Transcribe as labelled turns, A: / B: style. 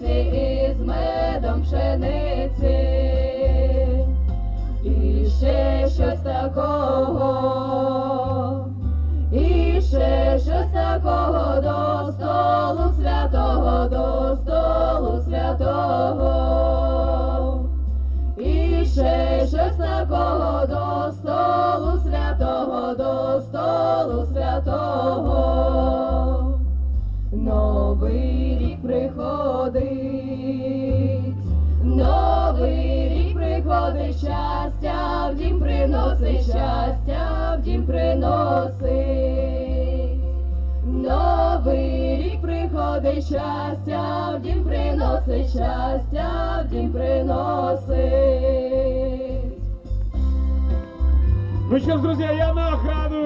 A: пшениці, із медом пшениці. І ще щось такого, і ще щось такого до столу святого, до столу святого. І ще щось такого до столу святого, до столу святого. Новий рік приходить, приходить, щастя в дім приносить, щастя в дім приносить. Новий рік приходить, щастя в дім приносить, щастя в дім приносить.
B: Ну що ж, друзі, я нагадую.